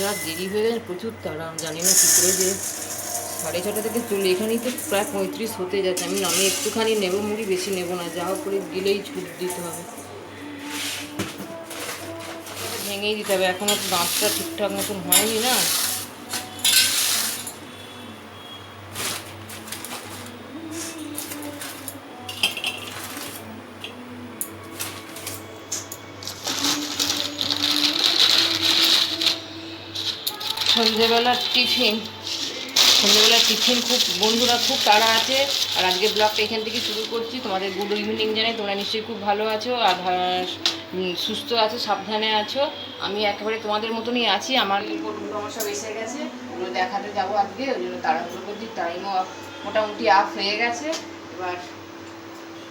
যা দেরি হয়ে গেছে, প্রচুর তারা আমি জানি না কী করে যে সাড়ে ছটা থেকে চলে। এখানেই তো প্রায় পঁয়ত্রিশ হতে যাচ্ছে। আমি আমি একটুখানি নেব মুড়ি, বেশি নেব না, যা করে দিলেই ছুট দিতে হবে। ভেঙেই দিতে হবে। এখনও দাঁতটা ঠিকঠাক মতন হয়নি না। সন্ধেবেলার টিফিন। সন্ধ্যেবেলার টিফিন খুব, বন্ধুরা খুব তাড়া আছে। আর আজকে ব্লগটা এখান থেকে শুরু করছি। তোমাদের গুড ইভিনিং জানাই। তোমরা নিশ্চয়ই খুব ভালো আছো আর সুস্থ আছো, সাবধানে আছো। আমি একেবারে তোমাদের মতনই আছি। আমার সব এসে গেছে। ওগুলো দেখাতে যাব আজকে। ওই জন্য তাড়াহুড়ো করছি। টাইমও মোটামুটি আপ হয়ে গেছে। এবার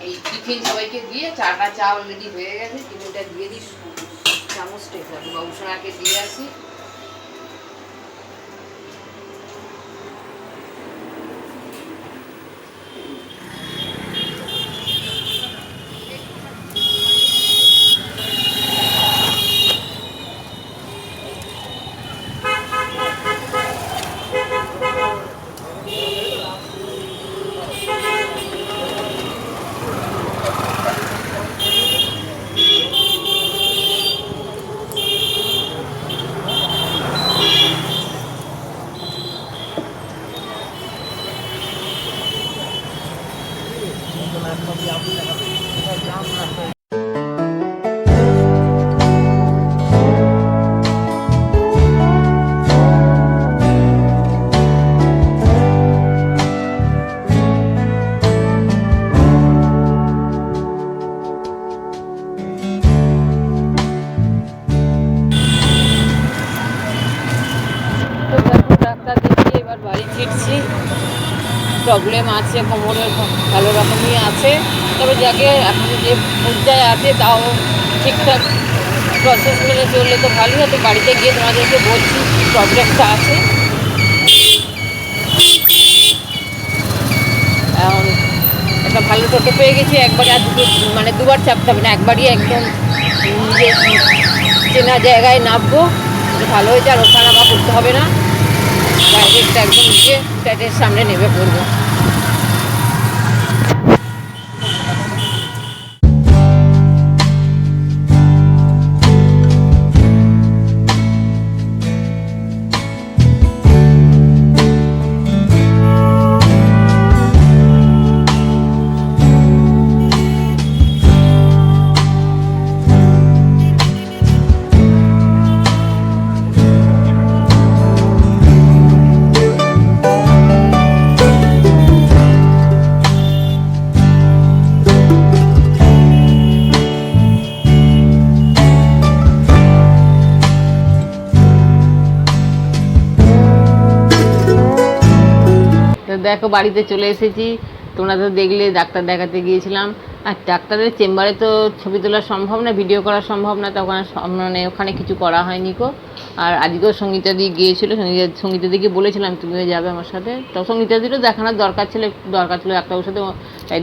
এই টিফিন সবাইকে দিয়ে চাটা চা অলরেডি হয়ে গেছে। টিফিনটা দিয়ে দিই চামচটা একটু বাবুসোনাকে দিয়ে আসি। প্রবলেম আছে কোমরের ভালো রকমই আছে। তবে যাকে এখন যে পর্যায়ে আছে, তাও ঠিকঠাক প্রসেস মেনে চললে তো ভালোই হতো বাড়িতে গিয়ে তোমাদেরকে বলছি প্রবলেমটা আছে। একটা ভালো টোটো পেয়ে গেছি, একবারে আর দুটো মানে দুবার চাপতে হবে না, একবারই একদম চেনা জায়গায় নামবো। ভালো হয়েছে আর ওখানে আমার করতে হবে না। ডাইরেক্ট একদম গিয়ে ফ্ল্যাটের সামনে নেমে পড়ব। দেখো, বাড়িতে চলে এসেছি। তোমরা তো দেখলে, ডাক্তার দেখাতে গিয়েছিলাম। আর ডাক্তারের চেম্বারে তো ছবি তোলা সম্ভব না, ভিডিও করা সম্ভব না, তখন মানে ওখানে কিছু করা হয়নি কো আর আজকেও সঙ্গীতা দি গিয়েছিল, সঙ্গীতা সঙ্গীতা দিকে বলেছিলাম, তুমিও যাবে আমার সাথে। তো সঙ্গীতা দিরও দেখানোর দরকার ছিল দরকার ছিল ডাক্তারের সাথে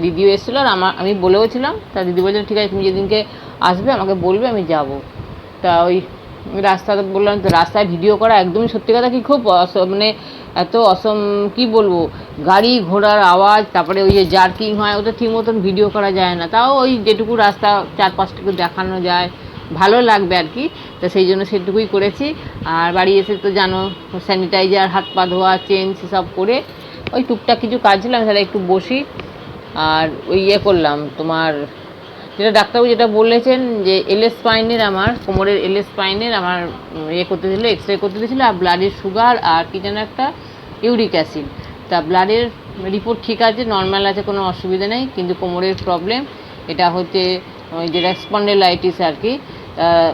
দিদিও এসেছিল আর আমার আমি বলেও ছিলাম তা দিদি বলছিল ঠিক আছে, তুমি যেদিনকে আসবে, আমাকে বলবে, আমি যাব। তা ওই রাস্তাতে বললাম রাস্তায় ভিডিও করা একদমই সত্যি কথা কি খুব মানে এত অসম, কি বলব? গাড়ি ঘোড়ার আওয়াজ, তারপরে ওই যে জার্কিং হয়, ওটা ঠিক মতন ভিডিও করা যায় না। তাও ওই যেটুকু রাস্তা চার পাঁচটুকু দেখানো যায়, ভালো লাগবে আর কি। তো সেই জন্য সেটুকুই করেছি। আর বাড়ি এসে তো জানো স্যানিটাইজার হাত পা ধোয়া চেঞ্জ সেসব করে ওই টুকটাক কিছু কাজ ছিল আমি তাহলে একটু বসি। আর ওই ইয়ে করলাম, তোমার যেটা ডাক্তারবাবু যেটা বলেছেন যে এলএস স্পাইনের আমার, কোমরের এলএস স্পাইনের আমার ইয়ে করতে দিল এক্স রে করতে দিয়েছিল, আর ব্লাডের সুগার আর কী যেন একটা ইউরিক অ্যাসিড তা ব্লাডের রিপোর্ট ঠিক আছে নর্মাল আছে, কোনো অসুবিধা নেই, কিন্তু কোমরের প্রবলেম এটা হচ্ছে ওই যে রেসপন্ডেলাইটিস আর কি।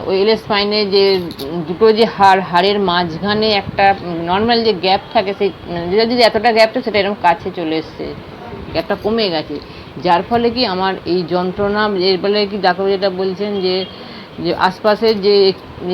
ওই এলএস স্পাইনে যে দুটো যে হাড়, হাড়ের মাঝখানে একটা নর্মাল যে গ্যাপ থাকে, সেই মানে যেটা যদি এতটা গ্যাপটা সেটা এরকম কাছে চলে এসছে। গ্যাপটা কমে গেছে। যার ফলে কি আমার এই যন্ত্রণা, এর ফলে কি ডাক্তার যেটা বলছেন যে যে আশপাশের যে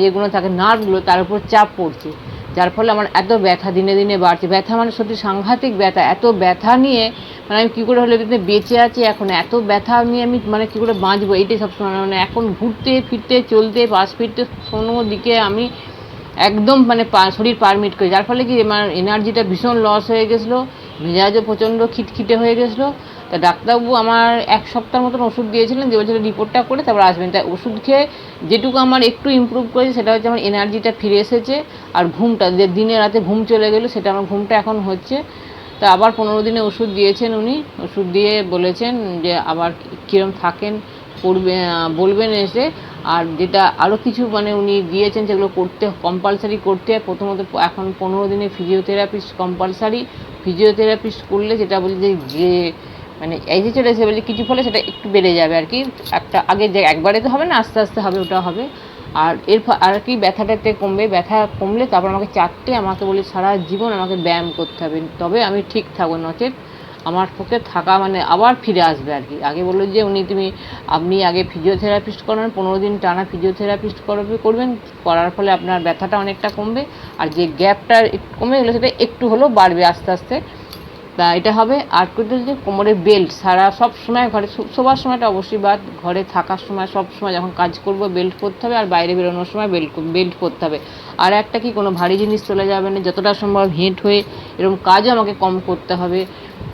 ইয়েগুলো থাকে, নার্ভগুলো, তার উপর চাপ পড়ছে। যার ফলে আমার এত ব্যথা দিনে দিনে বাড়ছে। ব্যথা মানে সত্যি সাংঘাতিক ব্যথা। এত ব্যথা নিয়ে মানে আমি কী করে হলে বেঁচে আছি এখন? এত ব্যথা নিয়ে আমি মানে কী করে বাঁচবো? এইটাই সবসময় মানে এখন ঘুরতে, ফিরতে, চলতে, পাশ ফিরতে কোনো দিকে আমি একদম মানে শরীর পারমিট করি। যার ফলে কি আমার এনার্জিটা ভীষণ লস হয়ে গেছিল। মেজাজও প্রচণ্ড খিটখিটে হয়ে গেছিল। তা ডাক্তারবাবু আমার এক সপ্তাহ মতন ওষুধ দিয়েছিলেন, যে বলছিলেন রিপোর্টটা করে তারপর আসবেন। তাই ওষুধ খেয়ে যেটুকু আমার একটু ইমপ্রুভ করেছে সেটা হচ্ছে আমার এনার্জিটা ফিরে এসেছে আর ঘুমটা, যে দিনে রাতে ঘুম চলে গেলো সেটা আমার ঘুমটা এখন হচ্ছে। তা আবার পনেরো দিনে ওষুধ দিয়েছেন উনি, ওষুধ দিয়ে বলেছেন যে আবার কীরকম থাকেন করবে বলবেন এসে। আর যেটা আরও কিছু মানে উনি দিয়েছেন সেগুলো করতে কম্পালসারি করতে প্রথমত এখন পনেরো দিনে ফিজিওথেরাপিস্ট কম্পালসারি ফিজিওথেরাপিস্ট করলে যেটা বলি যে যে মানে এই যে চলে এসে বলি কিছু ফলে সেটা একটু বেড়ে যাবে আর কি। একটা আগে যে একবারে তো হবে না, আস্তে আস্তে হবে ওটা হবে। আর এর আর কি ব্যথাটাতে কমবে, ব্যথা কমলে তারপর আমাকে চারটে আমাকে বলে সারা জীবন আমাকে ব্যায়াম করতে হবে। তবে আমি ঠিক থাকব নচেত। আমার পক্ষে থাকা মানে আবার ফিরে আসবে আর কি। আগে বলল যে, উনি তুমি, আপনি আগে ফিজিওথেরাপিস্ট করান, পনেরো দিন টানা ফিজিওথেরাপিস্ট করবে, করবেন। করার ফলে আপনার ব্যথাটা অনেকটা কমবে আর যে গ্যাপটা কমে গেলো সেটা একটু হলেও বাড়বে আস্তে আস্তে। তা এটা হবে। আর করতে যে, কোমরে বেল্ট সারা সব সময় ঘরে শোবার সময়টা অবশ্যই বাদ। ঘরে থাকার সময় সব সময় যখন কাজ করব বেল্ট পরতে হবে আর বাইরে বেরোনোর সময় বেল্ট বেল্ট পরতে হবে। আর একটা কি, কোনো ভারী জিনিস চলে যাবে না, যতটা সম্ভব হেঁট হয়ে এরকম কাজও আমাকে কম করতে হবে।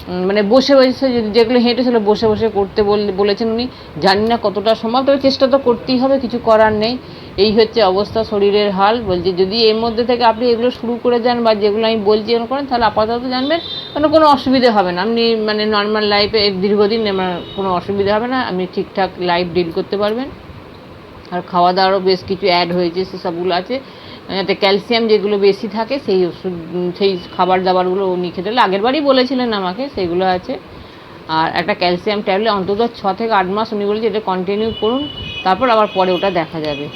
মানে বসে বসে যেগুলো হেঁটে ছিল বসে বসে করতে বল- বলেছেন উনি। জানি না কতটা সম্ভব, তবে চেষ্টা তো করতেই হবে, কিছু করার নেই। এই হচ্ছে অবস্থা, শরীরের হাল। বলছে, যদি এর মধ্যে থেকে আপনি এগুলো শুরু করে দেন বা যেগুলো আমি বলছি এগুলো করেন, তাহলে আপাতত জানবেন কোনো কোনো অসুবিধা হবে না। আপনি মানে নর্মাল লাইফে দীর্ঘদিন আমার কোনো অসুবিধা হবে না, আপনি ঠিকঠাক লাইফ ডিল করতে পারবেন। আর খাওয়া দাওয়ারও বেশ কিছু অ্যাড হয়েছে, সেসবগুলো আছে। যাতে ক্যালসিয়াম যেগুলো বেশি থাকে, সেই ওষুধ সেই খাবার দাবারগুলো উনি খেতে হলে আগের বারই বলেছিলেন আমাকে সেইগুলো আছে। আর একটা ক্যালসিয়াম ট্যাবলেট অন্তত ছ থেকে আট মাস উনি বলেছে এটা কন্টিনিউ করুন, তারপর আবার পরে ওটা দেখা যাবে।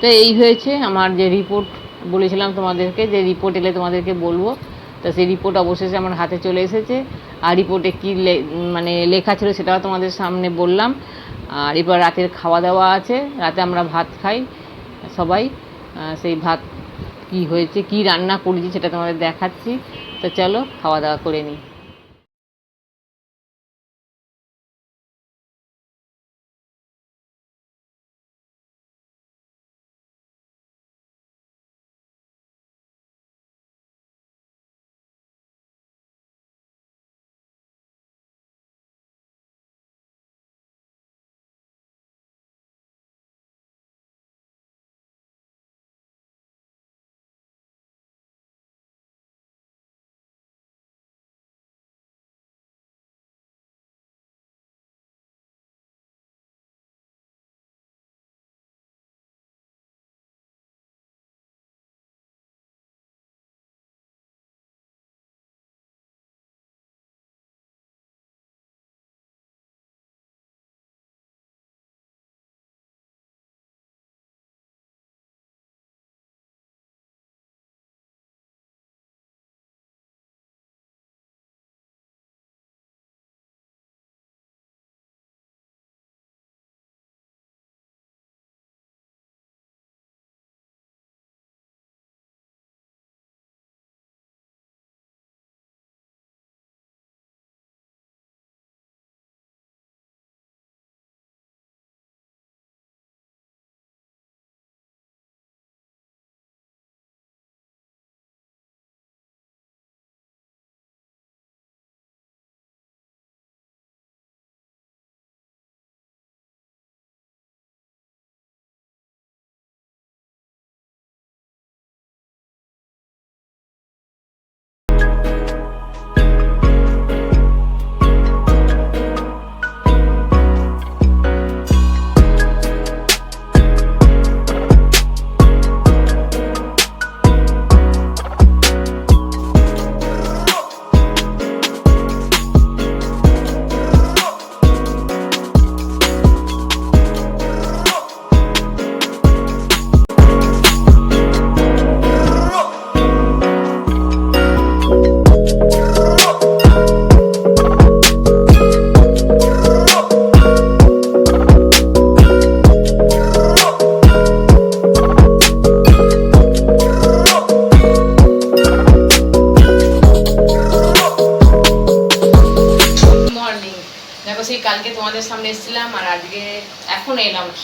তো এই হয়েছে আমার যে রিপোর্ট বলেছিলাম তোমাদেরকে, যে রিপোর্ট এলে তোমাদেরকে বলব। তো সেই রিপোর্ট অবশেষে আমার হাতে চলে এসেছে। আর রিপোর্টে কী মানে লেখা ছিল সেটাও তোমাদের সামনে বললাম। আর এবার রাতের খাওয়া দাওয়া আছে। রাতে আমরা ভাত খাই সবাই। সেই ভাত কি হয়েছে, কি রান্না করেছি সেটা তোমাদের দেখাচ্ছি। তো চলো খাওয়া দাওয়া করে নিই।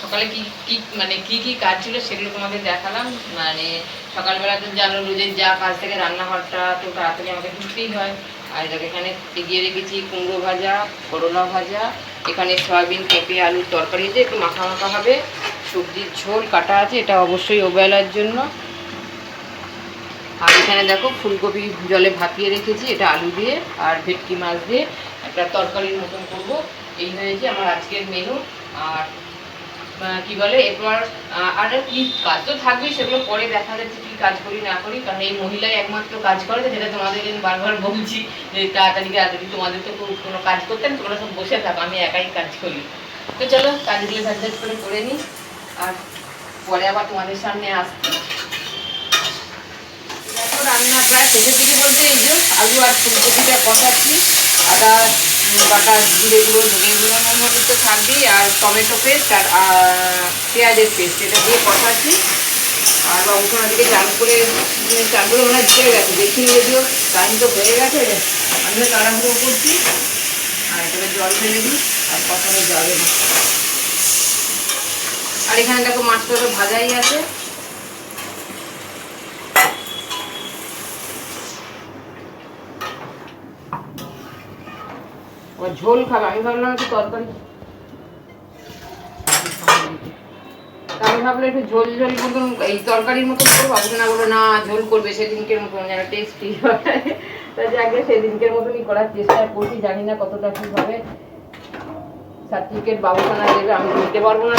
সকালে কি কি মানে কি কি কাজ ছিল সেগুলো তোমাদের দেখালাম। মানে সকালবেলা তো জানো রোজের যা কাজ থেকে, রান্নাঘরটা তো তাড়াতাড়ি আমাকে ঢুকতেই হয়। আর দেখো, এখানে এগিয়ে রেখেছি কুমড়ো ভাজা, করলা ভাজা, এখানে সয়াবিন, পেঁপে, আলুর তরকারি দিয়ে একটু মাখা মাখা হবে। সবজির ঝোল কাটা আছে, এটা অবশ্যই ওবেলার জন্য। আর এখানে দেখো, ফুলকপি জলে ভাপিয়ে রেখেছি, এটা আলু দিয়ে আর ভেটকি মাছ দিয়ে। একটা তরকারির মতন করব। এই হয়েছে আমার আজকের মেনু আর কি বলে, এরপর আর কি কাজ তো থাকবেই, সেগুলো পরে দেখা যাচ্ছে কি কাজ করি, না করি, কারণ এই মহিলাই একমাত্র কাজ করে যেটা তোমাদের বারবার বলছি যে তাড়াতাড়ি তাড়াতাড়ি তোমাদের তো কোনো- কাজ করতেন তোমরা সব বসে থাকো, আমি একাই কাজ করি। তো চলো, কাজগুলো ঝাট করে করে নিই, আর পরে আবার তোমাদের সামনে আসছি। রান্না প্রায় শেষের দিকে বলতে এই যে আলু আর ফুলকপিটা কষাচ্ছি আদা বাটা জিরে গুঁড়ো ধনে গুঁড়ো মধ্যে তো থাকবেই আর টমেটো পেস্ট আর পেঁয়াজের পেস্ট এটা দিয়ে কষাচ্ছি। আর অংশনা দিকে চান করে উম, চান করে ওনার দিয়ে গেছে দেখিনি যদিও টাইম তো হয়ে গেছে আমি তাড়াহুড়ো করছি। আর এখানে জল ফেলে দিই আর কষানো যাবে না। আর এখানে দেখো মাছটা তো ভাজাই আছে। আবার ঝোল খাবে। আমি ভাবলাম একটু তরকারি। আমি ভাবলাম একটু ঝোল ঝোল মতন এই তরকারির মতন করব। ভাবছি না বলো না, ঝোল করবে সেদিনকের মতন, যেন টেস্টি হয়। তা যাকে সেদিনকের মতনই করার চেষ্টা করছি। জানি না কতটা কি হবে। সার্টিফিকেট বাবুখানা দেবে, আমি দিতে পারব না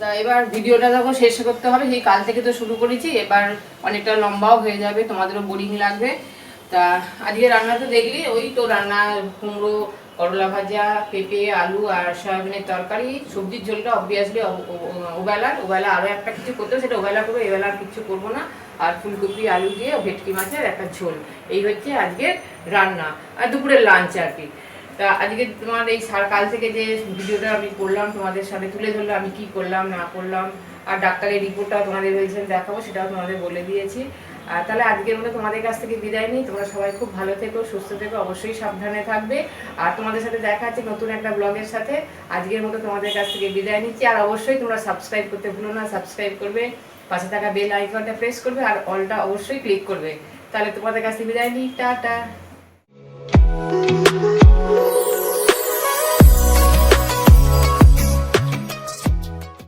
তা এবার ভিডিওটা যখন শেষ করতে হবে, সেই কাল থেকে তো শুরু করেছি। এবার অনেকটা লম্বাও হয়ে যাবে, তোমাদেরও বোরিং লাগবে। তা আজকে রান্না তো দেখলি, ওই তো রান্না, কুমড়ো, করলা ভাজা, পেঁপে, আলু আর সয়াবিনের তরকারি, সবজির ঝোলটা অবভিয়াসলি ওবেলার। ওবেলা আরও একটা কিছু করতে সেটা ওবেলা করব, এবেলা কিছু করব না। আর ফুলকপি, আলু দিয়ে ভেটকি মাছের একটা ঝোল। এই হচ্ছে আজকের রান্না। আর দুপুরের লাঞ্চ আর কি। তা আজকে তোমার এই সার, কাল থেকে যে ভিডিওটা আমি করলাম, তোমাদের সাথে তুলে ধরলাম, আমি কি করলাম, না করলাম, আর ডাক্তারের রিপোর্টটা তোমাদের হয়েছে দেখাবো, সেটাও তোমাদের বলে দিয়েছি। আর তাহলে আজকের মতো তোমাদের কাছ থেকে বিদায় নিই। তোমরা সবাই খুব ভালো থেকো, সুস্থ থেকো, অবশ্যই সাবধানে থাকবে। আর তোমাদের সাথে দেখা আছে নতুন একটা ব্লগের সাথে। আজকের মতো তোমাদের কাছ থেকে বিদায় নিচ্ছি। আর অবশ্যই তোমরা সাবস্ক্রাইব করতে ভুলো না। সাবস্ক্রাইব করবে, পাশে থাকা বেল আইকনটা প্রেস করবে, আর অলটা অবশ্যই ক্লিক করবে। তাহলে তোমাদের কাছ থেকে বিদায় নিই। টাটা!